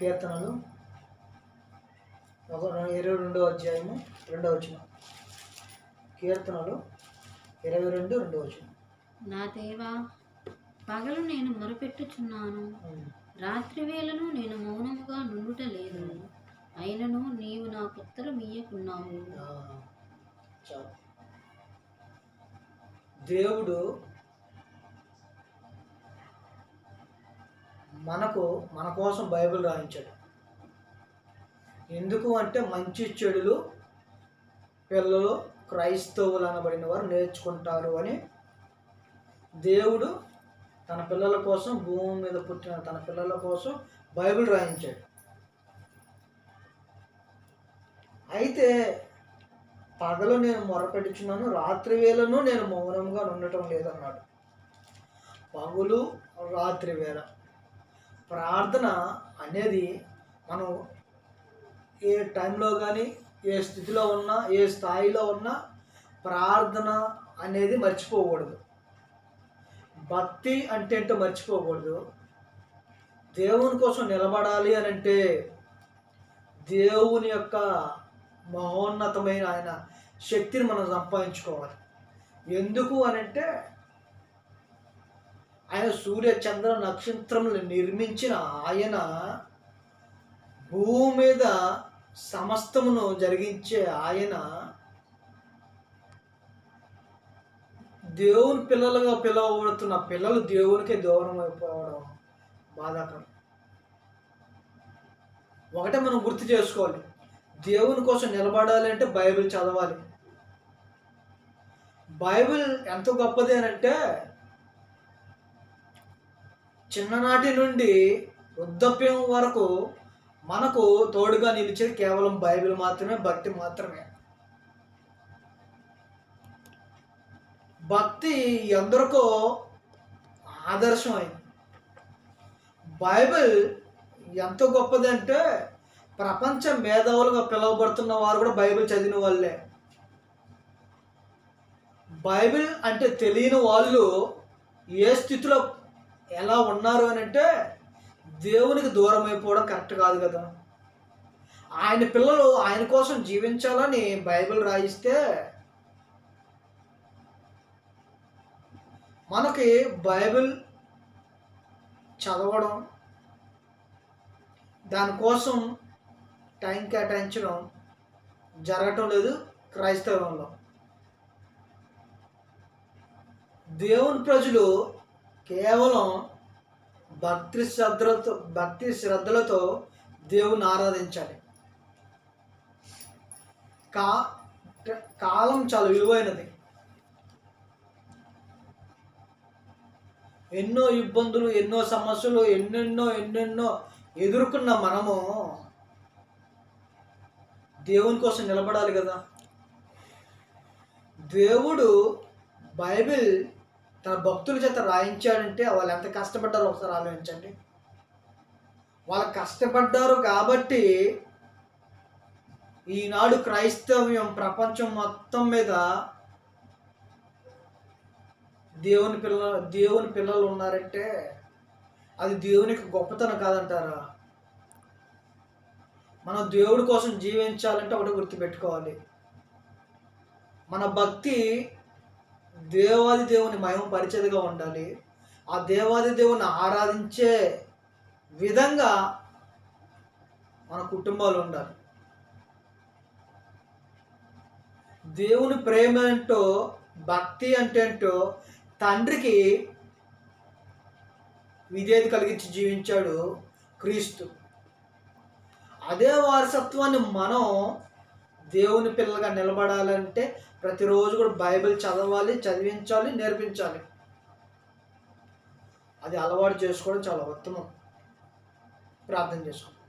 కీర్తనలు ఒక ఇరవై రెండో అధ్యాయము రెండో వచ్చిన కీర్తనలు ఇరవై రెండు రెండో వచ్చిన నా దేవా పగలు నేను మొరపెట్టుచున్నాను. రాత్రి వేళను నేను మౌనముగా నుండుట లేదు అయినను నీవు నాకు ఉత్తరం ఇయ్యకున్నావు. దేవుడు మనకు మన కోసం బైబిల్ రాయించాడు. ఎందుకు అంటే మంచి చెడులు పిల్లలు క్రైస్తవులు అనబడిన వారు నేర్చుకుంటారు అని దేవుడు తన పిల్లల కోసం భూమి మీద పుట్టిన తన పిల్లల కోసం బైబిల్ రాయించాడు. అయితే పగలు నేను మొరపెట్టుచున్నాను రాత్రి వేళను నేను మౌనంగా ఉండటం లేదన్నాడు. పగులు రాత్రి వేళ. ప్రార్థన అనేది మనం ఏ టైంలో కానీ ఏ స్థితిలో ఉన్నా ఏ స్థాయిలో ఉన్నా ప్రార్థన అనేది మర్చిపోకూడదు. భక్తి అంటే ఏంటో మర్చిపోకూడదు. దేవుని కోసం నిలబడాలి అని అంటే దేవుని యొక్క మహోన్నతమైన ఆయన శక్తిని మనం సంపాదించుకోవాలి. ఎందుకు అని అంటే ఆయన సూర్య చంద్ర నక్షత్రములు నిర్మించిన ఆయన భూమి మీద సమస్తమును జరిగించే ఆయన దేవుని పిల్లలుగా పిలువబడుతున్న పిల్లలు దేవునికే దూరం అయిపోవడం బాధాకరం. ఒకటే మనం గుర్తు చేసుకోవాలి. దేవుని కోసం నిలబడాలి అంటే బైబిల్ చదవాలి. బైబిల్ ఎంత గొప్పది అని అంటే చిన్ననాటి నుండి వృద్ధాప్యం వరకు మనకు తోడుగా నిలిచేది కేవలం బైబిల్ మాత్రమే భక్తి మాత్రమే. భక్తి ఎందరికో ఆదర్శం అయింది బైబిల్ ఎంత గొప్పదంటే ప్రపంచ మేధావులుగా పిలువబడుతున్న వారు కూడా బైబిల్ చదివిన వాళ్ళే. బైబిల్ అంటే తెలియని వాళ్ళు ఏ స్థితిలో ఎలా ఉన్నారు అని అంటే దేవునికి దూరం అయిపోవడం కరెక్ట్ కాదు కదా. ఆయన పిల్లలు ఆయన కోసం జీవించాలని బైబిల్ రాయిస్తే మనకి బైబిల్ చదవడం దానికోసం టైం కేటాయించడం జరగటం లేదు క్రైస్తవంలో దేవుని ప్రజలు కేవలం భక్తి శ్రద్ధలతో భక్తి శ్రద్ధలతో దేవుని ఆరాధించాలి. కా కాలం చాలా విలువైనది. ఎన్నో ఇబ్బందులు ఎన్నో సమస్యలు ఎన్నెన్నో ఎన్నెన్నో ఎదుర్కొన్న మనము దేవుని కోసం నిలబడాలి కదా. దేవుడు బైబిల్ తన భక్తుల చేత రాయించాడంటే వాళ్ళు ఎంత కష్టపడ్డారో ఒకసారి ఆలోచించండి. వాళ్ళు కష్టపడ్డారు కాబట్టి ఈనాడు క్రైస్తవ్యం ప్రపంచం మొత్తం మీద దేవుని పిల్ల దేవుని పిల్లలు ఉన్నారంటే అది దేవునికి గొప్పతనం కాదంటారా? మనం దేవుడి కోసం జీవించాలంటే ఒకటి గుర్తుపెట్టుకోవాలి. మన భక్తి దేవాది దేవుని మహిమ పరిచేదిగా ఉండాలి. ఆ దేవాది దేవుని ఆరాధించే విధంగా మన కుటుంబాలు ఉండాలి. దేవుని ప్రేమ ఏంటో భక్తి అంటే ఏంటో తండ్రికి విధేయత కలిగించి జీవించాడు క్రీస్తు. అదే వారసత్వాన్ని మనం దేవుని పిల్లలుగా నిలబడాలంటే ప్రతిరోజు కూడా బైబిల్ చదవాలి చదివించాలి నేర్పించాలి. అది అలవాటు చేసుకోవడం చాలా ఉత్తమం. ప్రార్థన చేసుకోండి